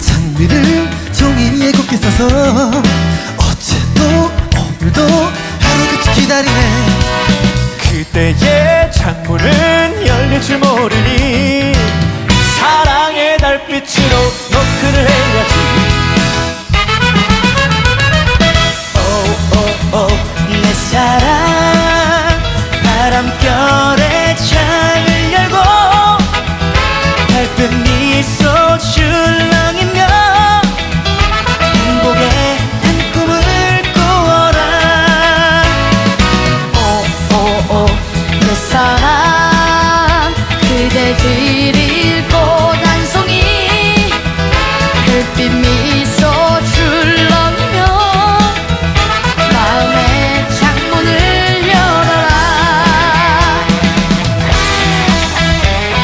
장미를 종이에 곱게 써서 어제도 오늘도 하루 끝이 기다리네. 그때의 창문은 열릴 줄 모르니 사랑의 달빛으로 내 사랑. 그대 드릴 것